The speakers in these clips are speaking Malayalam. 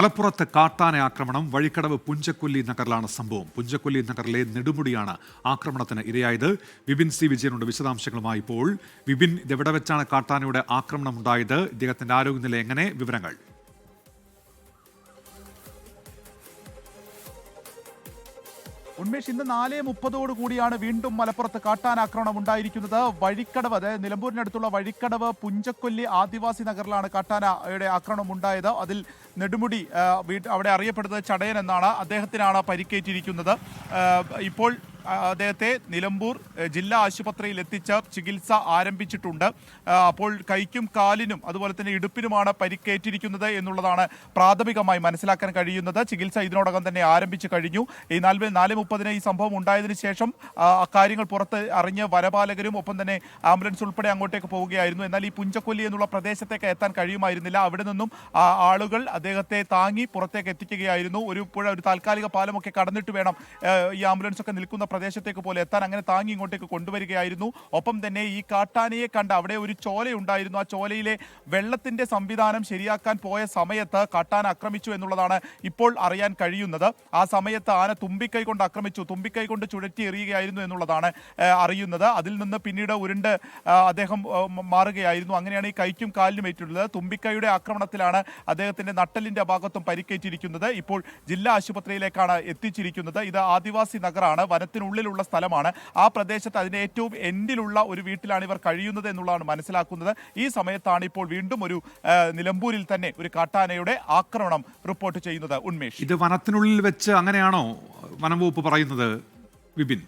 മലപ്പുറത്ത് കാട്ടാന ആക്രമണം വഴിക്കടവ് പുഞ്ചക്കൊല്ലി നഗറിലാണ് സംഭവം. പുഞ്ചക്കൊല്ലി നഗറിലെ നെടുമുടിയാണ് ആക്രമണത്തിന് ഇരയായത്. വിപിൻ സി വിജയനുണ്ട് വിശദാംശങ്ങളുമായി ഇപ്പോൾ. വിപിൻ ഇതെവിടെ വെച്ചാണ് കാട്ടാനയുടെ ആക്രമണം ഉണ്ടായത്? ഇദ്ദേഹത്തിന്റെ ആരോഗ്യനില എങ്ങനെ? വിവരങ്ങൾ. ഉന്മേഷ് ഇന്ന് നാല് മുപ്പതോടു കൂടിയാണ് വീണ്ടും മലപ്പുറത്ത് കാട്ടാനാക്രമണം ഉണ്ടായിരിക്കുന്നത്. വഴിക്കടവ് അതായത് നിലമ്പൂരിനടുത്തുള്ള വഴിക്കടവ് പുഞ്ചക്കൊല്ലി ആദിവാസി നഗറിലാണ് കാട്ടാനയുടെ ആക്രമണം ഉണ്ടായത്. അതിൽ നെടുമുടി അവിടെ അറിയപ്പെടുന്നത് ചടയൻ എന്നാണ് അദ്ദേഹത്തിനാണ് പരിക്കേറ്റിരിക്കുന്നത്. ഇപ്പോൾ അദ്ദേഹത്തെ നിലമ്പൂർ ജില്ലാ ആശുപത്രിയിൽ എത്തിച്ച് ചികിത്സ ആരംഭിച്ചിട്ടുണ്ട്. അപ്പോൾ കൈക്കും കാലിനും അതുപോലെ തന്നെ ഇടുപ്പിനുമാണ് പരിക്കേറ്റിരിക്കുന്നത് എന്നുള്ളതാണ് പ്രാഥമികമായി മനസ്സിലാക്കാൻ കഴിയുന്നത്. ചികിത്സ ഇതിനോടകം തന്നെ ആരംഭിച്ചു കഴിഞ്ഞു. ഈ നാല് നാല് മുപ്പതിന് ഈ സംഭവം ഉണ്ടായതിനു ശേഷം കാര്യങ്ങൾ പുറത്ത് അറിഞ്ഞ് വനപാലകരും ഒപ്പം തന്നെ ആംബുലൻസ് ഉൾപ്പെടെ അങ്ങോട്ടേക്ക് പോവുകയായിരുന്നു. എന്നാൽ ഈ പുഞ്ചക്കൊല്ലി എന്നുള്ള പ്രദേശത്തേക്ക് എത്താൻ കഴിയുമായിരുന്നില്ല. അവിടെ നിന്നും ആളുകൾ അദ്ദേഹത്തെ താങ്ങി പുറത്തേക്ക് എത്തിക്കുകയായിരുന്നു. ഒരു പുഴ ഒരു താൽക്കാലിക പാലമൊക്കെ കടന്നിട്ട് വേണം ഈ ആംബുലൻസ് ഒക്കെ നിൽക്കുന്ന പ്രദേശത്തേക്ക് പോലെ എത്താൻ അങ്ങനെ താങ്ങി ഇങ്ങോട്ടേക്ക് കൊണ്ടുവരികയായിരുന്നു. ഒപ്പം തന്നെ ഈ കാട്ടാനയെ കണ്ട് അവിടെ ഒരു ചോലയുണ്ടായിരുന്നു. ആ ചോലയിലെ വെള്ളത്തിന്റെ സംവിധാനം ശരിയാക്കാൻ പോയ സമയത്ത് കാട്ടാന ആക്രമിച്ചു എന്നുള്ളതാണ് ഇപ്പോൾ അറിയാൻ കഴിയുന്നത്. ആ സമയത്ത് ആന തുമ്പിക്കൈ കൊണ്ട് ആക്രമിച്ചു. തുമ്പിക്കൈ കൊണ്ട് ചുഴറ്റി എറിയുകയായിരുന്നു എന്നുള്ളതാണ് അറിയുന്നത്. അതിൽ നിന്ന് പിന്നീട് ഉരുണ്ട് അദ്ദേഹം മാറുകയായിരുന്നു. അങ്ങനെയാണ് ഈ കൈക്കും കാലിനും ഏറ്റുള്ളത്. തുമ്പിക്കൈയുടെ ആക്രമണത്തിലാണ് അദ്ദേഹത്തിന്റെ നട്ടലിന്റെ ഭാഗത്തും പരിക്കേറ്റിരിക്കുന്നത്. ഇപ്പോൾ ജില്ലാ ആശുപത്രിയിലേക്കാണ് എത്തിച്ചിരിക്കുന്നത്. ഇത് ആദിവാസി നഗറാണ്. വനത്തിനുള്ളിലുള്ള സ്ഥലമാണ്. ആ പ്രദേശത്ത് അതിന് ഏറ്റവും എൻഡിലുള്ള ഒരു വീട്ടിലാണ് ഇവർ കഴിയുന്നത് എന്നുള്ളതാണ് മനസ്സിലാക്കുന്നത്. ഈ സമയത്താണ് ഇപ്പോൾ വീണ്ടും ഒരു നിലമ്പൂരിൽ തന്നെ ഒരു കാട്ടാനയുടെ ആക്രമണം റിപ്പോർട്ട് ചെയ്യുന്നത് ഉന്മേഷ്. ഇത് വനത്തിനുള്ളിൽ വെച്ച് അങ്ങനെയാണോ വനം വകുപ്പ് പറയുന്നത് വിപിൻ?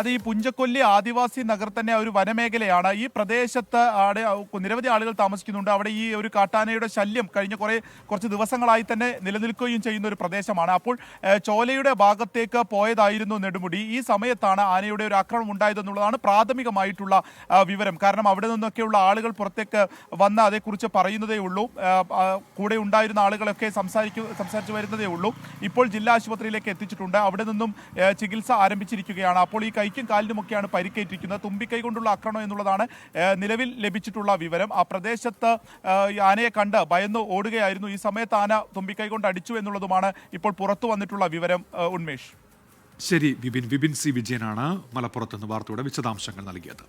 അത് ഈ പുഞ്ചക്കൊല്ലി ആദിവാസി നഗർ തന്നെ ഒരു വനമേഖലയാണ്. ഈ പ്രദേശത്ത് അവിടെ നിരവധി ആളുകൾ താമസിക്കുന്നുണ്ട്. അവിടെ ഈ ഒരു കാട്ടാനയുടെ ശല്യം കഴിഞ്ഞ കുറേ കുറച്ച് ദിവസങ്ങളായി തന്നെ നിലനിൽക്കുകയും ചെയ്യുന്ന ഒരു പ്രദേശമാണ്. അപ്പോൾ ചോലയുടെ ഭാഗത്തേക്ക് പോയതായിരുന്നു നെടുമുടി. ഈ സമയത്താണ് ആനയുടെ ഒരു ആക്രമണം ഉണ്ടായതെന്നുള്ളതാണ് പ്രാഥമികമായിട്ടുള്ള വിവരം. കാരണം അവിടെ നിന്നൊക്കെയുള്ള ആളുകൾ പുറത്തേക്ക് വന്ന് അതേക്കുറിച്ച് പറയുന്നതേ ഉള്ളൂ. കൂടെ ഉണ്ടായിരുന്ന ആളുകളൊക്കെ സംസാരിക്കു സംസാരിച്ചു വരുന്നതേ ഉള്ളൂ. ഇപ്പോൾ ജില്ലാ ആശുപത്രിയിലേക്ക് എത്തിച്ചിട്ടുണ്ട്. അവിടെ നിന്നും ചികിത്സ ആരംഭിച്ചിരിക്കുകയാണ്. അപ്പോൾ ഈ കൈക്കും കാലിനുമൊക്കെയാണ് പരിക്കേറ്റിരിക്കുന്നത്. തുമ്പിക്കൈ കൊണ്ടുള്ള ആക്രമണം എന്നുള്ളതാണ് നിലവിൽ ലഭിച്ചിട്ടുള്ള വിവരം. ആ പ്രദേശത്ത് ആനയെ കണ്ട് ഭയന്ന് ഓടുകയായിരുന്നു. ഈ സമയത്ത് ആന തുമ്പിക്കൈ കൊണ്ട് അടിച്ചു എന്നുള്ളതുമാണ് ഇപ്പോൾ പുറത്തു വന്നിട്ടുള്ള വിവരം ഉന്മേഷ്. ശരി വിപിൻ. വിപിൻ സി. വിജയനാണ് മലപ്പുറത്ത് നിന്ന് വാർത്തയുടെ വിശദാംശങ്ങൾ നൽകിയത്.